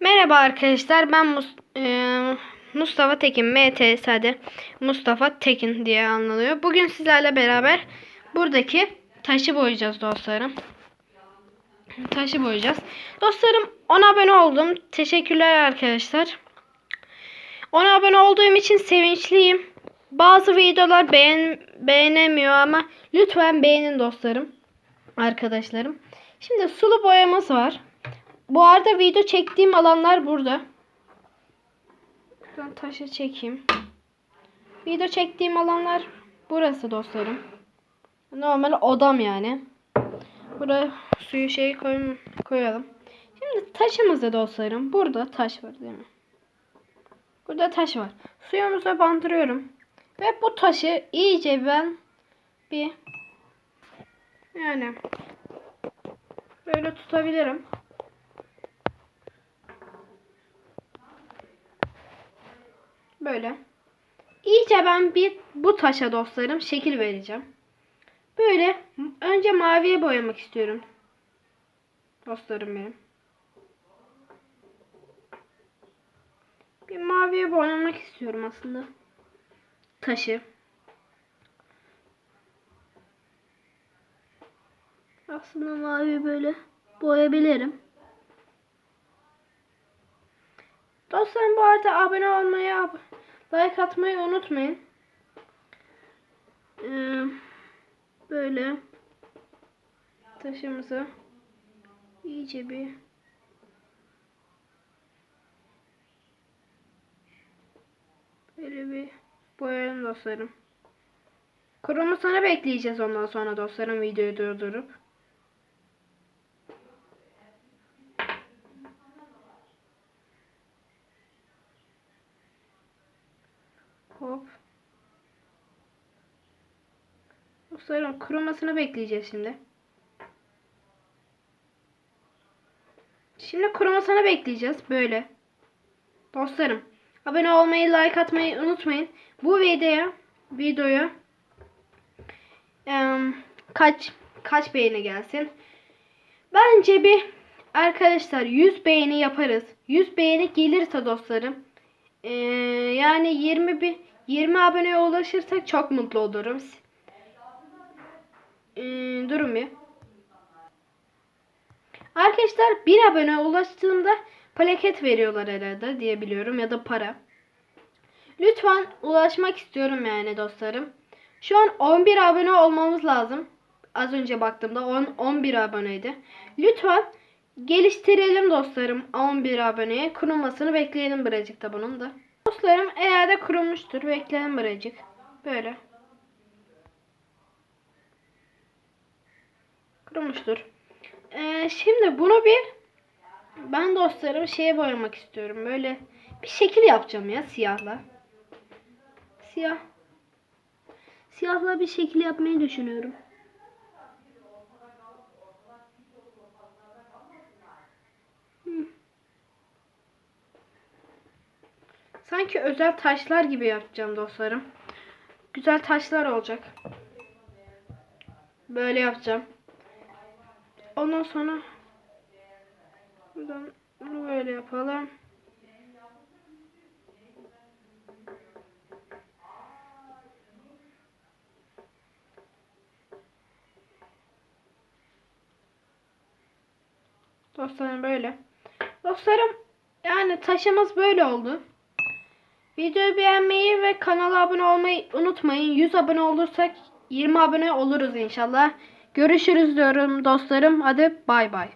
Merhaba arkadaşlar ben eee, Mustafa Tekin MT sade Mustafa Tekin diye anılıyor. Bugün sizlerle beraber buradaki taşı boyayacağız dostlarım. Taşı boyayacağız. Dostlarım 10 abone oldum. Teşekkürler arkadaşlar. 10 abone olduğum için sevinçliyim. Bazı videolar beğen beğenemiyor ama lütfen beğenin dostlarım. Arkadaşlarım. Şimdi sulu boyamız var. Bu arada video çektiğim alanlar burada. Ben taşı çekeyim. Video çektiğim alanlar burası dostlarım. Normal odam yani. Buraya suyu şey koy koyalım. Şimdi taşımızda dostlarım. Burada taş var değil mi? Burada taş var. Suyumuza bandırıyorum. Ve bu taşı iyice ben bir yani böyle tutabilirim. Böyle. İyice ben bir bu taşa dostlarım şekil vereceğim. Böyle önce maviye boyamak istiyorum. Dostlarım benim. Bir maviye boyamak istiyorum aslında. Taşı. Aslında mavi böyle boyayabilirim. Dostlarım bu arada abone olmayı, like atmayı unutmayın. Ee, böyle taşımızı iyice bir böyle bir boyayalım dostlarım. Kurumasını bekleyeceğiz ondan sonra dostlarım videoyu durdurup. Hop. Dostlarım kurumasını bekleyeceğiz şimdi. Şimdi kurumasını bekleyeceğiz böyle. Dostlarım abone olmayı, like atmayı unutmayın. Bu videoya videoya em, kaç kaç beğeni gelsin? Bence bir arkadaşlar 100 beğeni yaparız. 100 beğeni gelirse dostlarım ee, yani 20 bir 20 aboneye ulaşırsak çok mutlu olurum. Ee, durun bir. Arkadaşlar 1 abone ulaştığında plaket veriyorlar herhalde diye biliyorum ya da para. Lütfen ulaşmak istiyorum yani dostlarım. Şu an 11 abone olmamız lazım. Az önce baktığımda 10 11 aboneydi. Lütfen geliştirelim dostlarım 11 aboneye. Kurulmasını bekleyelim birazcık da bunun da. Dostlarım eğer de kurulmuştur bekleyelim birazcık. Böyle. Kurulmuştur. Ee, şimdi bunu bir ben dostlarım şeye boyamak istiyorum. Böyle bir şekil yapacağım ya siyahla. Siyah. Siyahla bir şekil yapmayı düşünüyorum. Sanki özel taşlar gibi yapacağım dostlarım. Güzel taşlar olacak. Böyle yapacağım. Ondan sonra buradan bunu böyle yapalım. Dostlarım böyle. Dostlarım yani taşımız böyle oldu. Videoyu beğenmeyi ve kanala abone olmayı unutmayın. 100 abone olursak 20 abone oluruz inşallah. Görüşürüz diyorum dostlarım. Hadi bay bay.